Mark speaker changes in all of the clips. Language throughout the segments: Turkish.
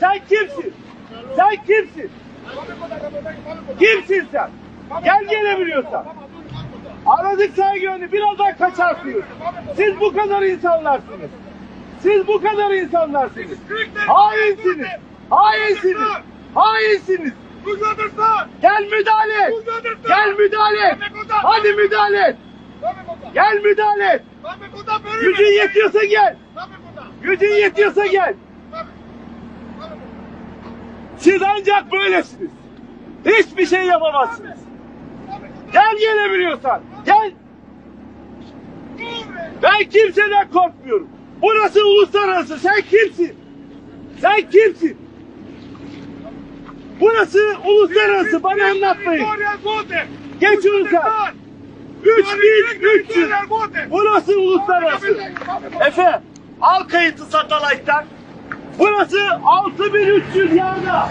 Speaker 1: Sen kimsin? Sen kimsin? Kimsin sen? Gel gelebiliyorsan. Aradık saygını biraz daha kaçarsınız. Siz bu kadar insanlarsınız. Siz bu kadar insanlarsınız. Hainsiniz. Hainsiniz. Hainsiniz. Gel müdahale et. Gel müdahale et. Hadi müdahale et. Gel müdahale et. Gücün yetiyorsa gel. Gücün yetiyorsa gel. Siz ancak böylesiniz. Hiçbir şey yapamazsınız. Gel gelebiliyorsan. Gel. Ben kimseden korkmuyorum. Burası uluslararası. Sen kimsin? Sen kimsin? Burası uluslararası. Bana anlatmayın. Geç uluslar. 3300. Burası uluslararası. Efe al kayıtı satellite'tan. Burası 6300 yanda.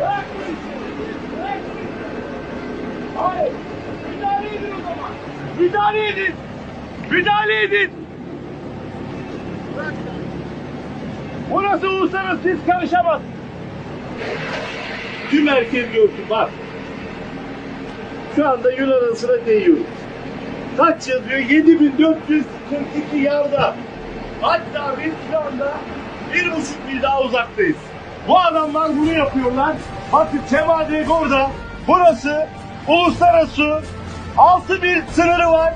Speaker 1: Bırak bu işi, bırak bu işi. Hayır. Müdahale edin o zaman. Müdahale edin. Müdahale edin. Burası uluslararası siz karışamazsınız. Tüm herkes görsün bak. Şu anda Yunanistan'a değiyoruz. Kaç yazıyor? 7442 yarda. Hatta biz şu anda bir buçuk mil daha uzaktayız. Bu adamlar bunu yapıyorlar. Bakın Kemal Bey orada. Burası uluslararası 6000 sınırı var.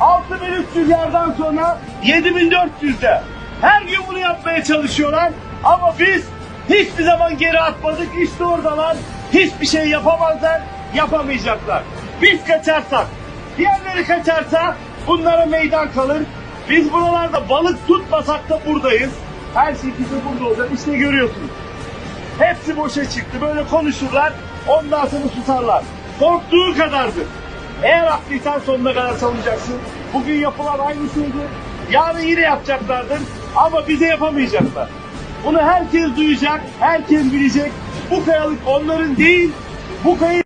Speaker 1: 6300 yerden sonra 7400'de. Her gün bunu yapmaya çalışıyorlar. Ama biz hiçbir zaman geri atmadık. İşte oradalar. Hiçbir şey yapamazlar. Yapamayacaklar. Biz kaçarsak, diğerleri kaçarsa bunlara meydan kalır. Biz buralarda balık tutmasak da buradayız. Her şekilde burada olacak. İşte görüyorsunuz. Hepsi boşa çıktı. Böyle konuşurlar. Ondan sonra susarlar. Korktuğu kadardır. Eğer haklıysan sonuna kadar savunacaksın. Bugün yapılan aynı şeydi. Yarın yine yapacaklardır. Ama bize yapamayacaklar. Bunu herkes duyacak. Herkes bilecek. Bu kayalık onların değil. Bu kayı